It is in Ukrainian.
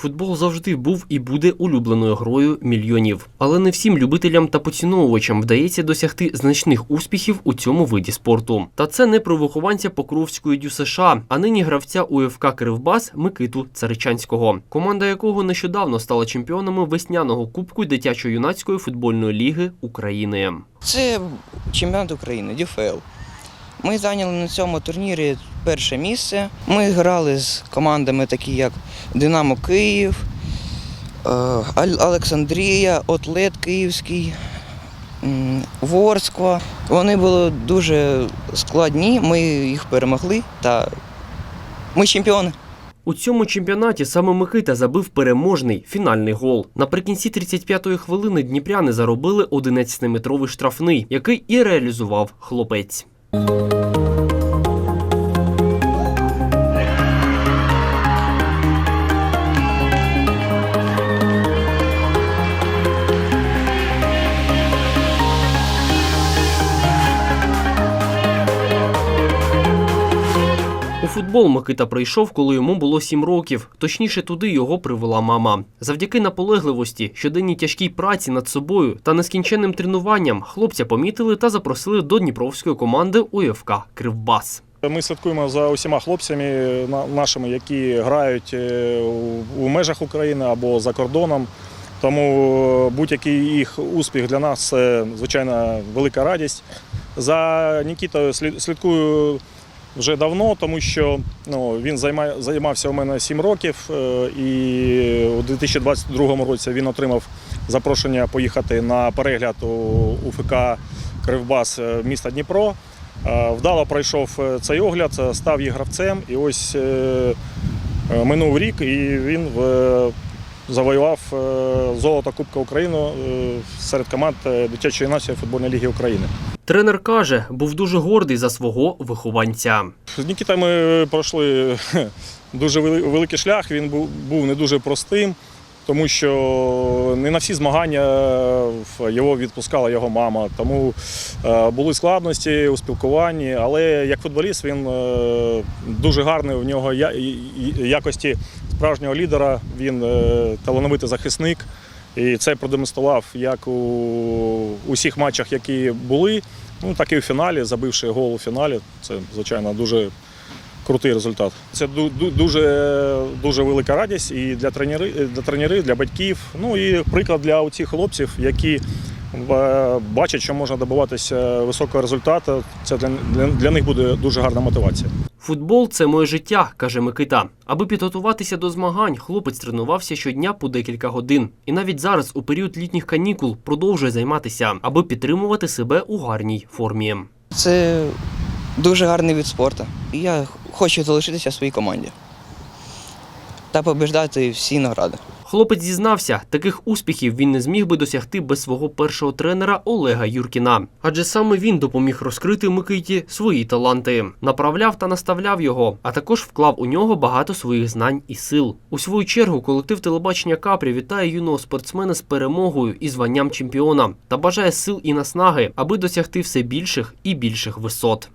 Футбол завжди був і буде улюбленою грою мільйонів. Але не всім любителям та поціновувачам вдається досягти значних успіхів у цьому виді спорту. Та це не про вихованця Покровської дю США, а нині гравця УФК Кривбас Микиту Царичанського, команда якого нещодавно стала чемпіонами весняного кубку дитячо-юнацької футбольної ліги України. Це чемпіонат України, ДЮФЛ. Ми зайняли на цьому турнірі перше місце. Ми грали з командами, такі як Динамо Київ, е, Олександрія, Отлет Київський, м, Ворскла. Вони були дуже складні, ми їх перемогли та ми чемпіони. У цьому чемпіонаті саме Микита забив переможний фінальний гол. Наприкінці 35-ї хвилини дніпряни заробили 11-метровий штрафний, який і реалізував хлопець. У футбол Микита прийшов, коли йому було сім років. Точніше, туди його привела мама. Завдяки наполегливості, щоденній тяжкій праці над собою та нескінченним тренуванням хлопця помітили та запросили до дніпровської команди УФК Кривбас. Ми слідкуємо за усіма хлопцями на- нашими, які грають е, у- межах України або за кордоном. Тому будь-який їх успіх для нас це звичайно велика радість. За Нікітою слід- слідкую вже давно, тому що ну, він займає, займався у мене 7 років, е, і у 2022 році він отримав запрошення поїхати на перегляд у УФК Кривбас е, міста Дніпро. Е, Вдало пройшов цей огляд, став їх гравцем. І ось минув рік, і він е, завоював е, золото Кубка України е, серед команд е, дитячої нації футбольної ліги України. Тренер каже, був дуже гордий за свого вихованця. З Нікітою ми пройшли дуже великий шлях. Він був, був не дуже простим, тому що не на всі змагання його відпускала його мама. Тому е, були складності у спілкуванні. Але як футболіст він е, дуже гарний. У нього якості справжнього лідера. Він е, талановитий захисник. І це продемонстрував як у усіх матчах, які були, ну так і у фіналі, забивши гол у фіналі. Це, звичайно, дуже крутий результат. Це ду- ду- дуже, дуже велика радість і для тренерів, для тренерів, для батьків. Ну і приклад для цих хлопців, які е, бачать, що можна добиватися високого результату. Це для, для, для них буде дуже гарна мотивація. Футбол це моє життя, каже Микита. Аби підготуватися до змагань, хлопець тренувався щодня по декілька годин. І навіть зараз, у період літніх канікул, продовжує займатися, аби підтримувати себе у гарній формі. Це дуже гарний від спорту. Я хочу залишитися в своїй команді та побіждати всі награди. Хлопець зізнався, таких успіхів він не зміг би досягти без свого першого тренера Олега Юркіна. Адже саме він допоміг розкрити Микиті свої таланти, направляв та наставляв його, а також вклав у нього багато своїх знань і сил. У свою чергу колектив телебачення Капрі вітає юного спортсмена з перемогою і званням чемпіона та бажає сил і наснаги, аби досягти все більших і більших висот.